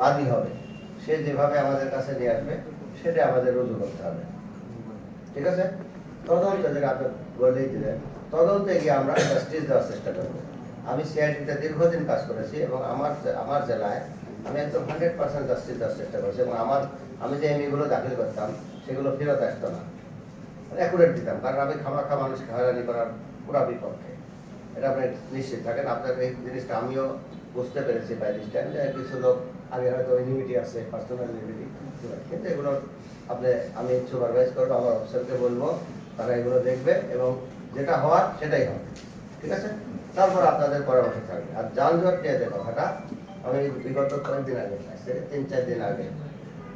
বাদী হবে। সে যেভাবে আমাদের কাছে নিয়ে আসবে সেটা আমাদের রুজু করতে হবে। ঠিক আছে? তদন্ত যেটা আপনি বলেই দিলেন, তদন্তে গিয়ে আমরা জাস্টিস দেওয়ার চেষ্টা করব। আমি সিআইডিতে দীর্ঘদিন কাজ করেছি এবং আমার আমার জেলায় আমি একদম হান্ড্রেড পার্সেন্ট জাস্টিস দেওয়ার চেষ্টা করেছি এবং আমার, আমি যে এমইগুলো দাখিল করতাম, সেগুলো ফেরত আসতো না। অ্যাকুরেট দিতাম, কারণ আমি খামাখা মানুষকে হয়রানি করার পুরা বিপক্ষে। এটা আপনি নিশ্চিত থাকেন। আপনার এই জিনিসটা আমিও বুঝতে পেরেছি বাই দিস টাইম কিছু লোক আগে হয়তো লিমিটি আছে পার্সোনাল লিমিটি কিন্তু এগুলো আপনি, আমি সুপারভাইজ করব, আমার অফিসারকে বলব, তারা এগুলো দেখবে এবং যেটা হওয়ার সেটাই হবে। ঠিক আছে? তারপর আপনাদের পরামর্শ থাকবে। আর যানজট নিয়ে কথাটা, আমি বিগত কয়েকদিন আগে তিন চার দিন আগে,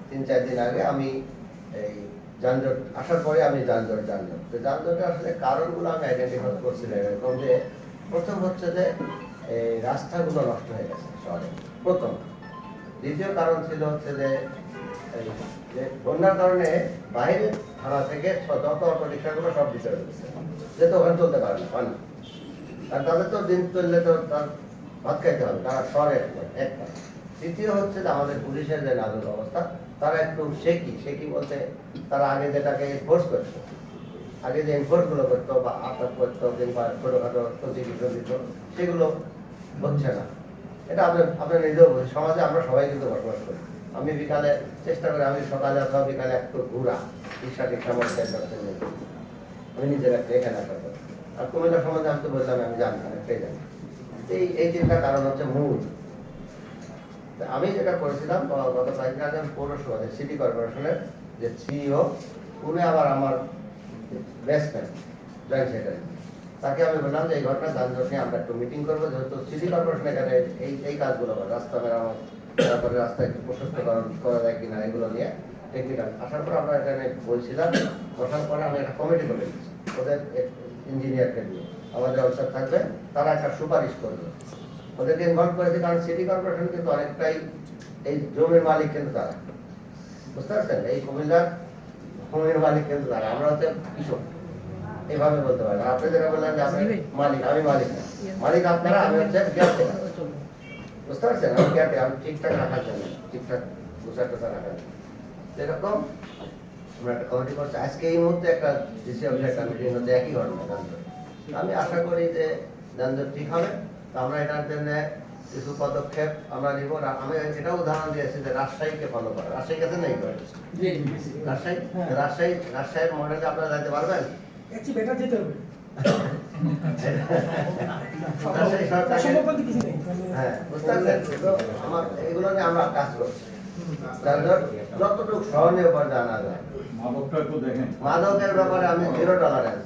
তিন চার দিন আগে আমি এই যানজট, আসার পরে আমি যানজট যানজট তো যানজটের আসলে কারণগুলো আমি আইডেন্টিফাই করছিলাম এরকম যে, প্রথম হচ্ছে যে, এই রাস্তাগুলো নষ্ট হয়ে গেছে শহরে। প্রথম। দ্বিতীয় কারণ ছিল হচ্ছে যে বন্যার কারণে বাইরে থানা থেকে যত অটো সব ভিতরে ঢুকছে, যেহেতু ওখানে চলতে পারে না পান আর তাদের তো দিন চললে তো তার ভাত খাইতে হবে, তারা শহরে একটা তৃতীয় হচ্ছে যে আমাদের পুলিশের যে নাজুক অবস্থা তারা একটু শেখি শেকি বলতে তারা আগে যেটাকে এনফোর্স করতো, আগে যে এনফোর্সগুলো করতো বা আটক করতো কিংবা ছোটখাটো প্রতিযোগিতা দিত সেগুলো হচ্ছে না। এটা আপনার আপনার নিজেও। সমাজে আমরা সবাই কিন্তু বসবাস করি। আমি বিকালে চেষ্টা করি, আমি সকালে অথবা বিকালে একটু ঘোরা রিক্সা টিক্সা মোটরসাইকেল আমি নিজের একটা এখানে আসা করি। আর কুমিল্লা সমাজে আমি তো বললাম, আমি জানি অনেকটাই জানি এই এই তিনটা কারণ হচ্ছে মূল। আমি যেটা করেছিলাম গত কয়েকদিন আগে আমি পৌরসভা সিটি কর্পোরেশনের যে সিইও উনি আবার আমার বেস্ট ফ্রেন্ড জয়েন্ট সেক্রেটারি তাকে আমি বললাম যে, এই ঘটনা যানজট নিয়ে আমরা একটু মিটিং করব। যেহেতু সিটি কর্পোরেশন এখানে এই এই কাজগুলো রাস্তা মেরামত তারপরে রাস্তা একটু প্রশস্তকরণ করা যায় কিনা এগুলো নিয়ে টেকনিক্যাল আসার পর আমরা এখানে বলছিলাম, বসার পরে আমি একটা কমিটি করে ওদের ইঞ্জিনিয়ারকে দিয়ে আমাদের অফিসার থাকবে, তারা একটা সুপারিশ করবে। ওদেরকে ইনভলভ করেছে, কারণ সিটি কর্পোরেশন কিন্তু অনেকটাই এই জমির মালিক কিন্তু তারা। বুঝতে পারছেন? এই কুমিল্লার জমির মালিক কিন্তু তারা। আমরা হচ্ছে কৃষক। এইভাবে বলতে পারেন। আপনি যেটা বললেন যে আপনি মালিক আমি মালিক না। মালিক আপনারা আমি হচ্ছে কেয়ারটেকার বুঝতে পারছেন? আমি কেয়ারটেকার আমি ঠিকঠাক রাখার জন্য ঠিকঠাক গুছার টুসা রাখার জন্য। এরকম আমরা একটা কমিটি করছি। আজকে এই মুহূর্তে একটা ডিসি অফিসার একটা মিটিং একই ঘটনা যানজট আমি আশা করি যে যানজট ঠিক হবে। তো আমরা এটার জন্য কিছু পদক্ষেপ আমরা নিব। আমি এটাও উদাহরণ দিয়েছি যে রাজশাহীকে ফলো করা। রাজশাহী কাছে নেই করে রাজশাহী? রাজশাহী রাজশাহীর মডেলে আপনারা যাইতে পারবেন? একটু বেটার যেতে হবে। হ্যাঁ বুঝতে পারছেন এগুলো নিয়ে আমরা কাজ করছি। যানজট যতটুকু সহনীয় পর্যায়ে আনা যায়। মাদকটা একটু দেখেন। মাদকের ব্যাপারে আমি জিরো টলারেন্স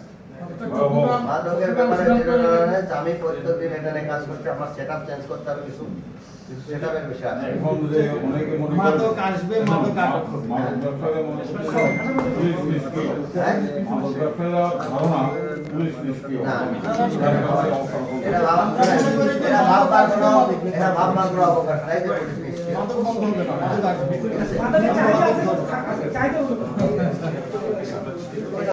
মাদকের ব্যাপারে জিরো টলারেন্স আমি প্রত্যেকদিন এখানে কাজ করছি আমার সেট আপ চেঞ্জ করতে হবে কিছু যে হবে। হ্যাঁ? তার কাছে অবকাশ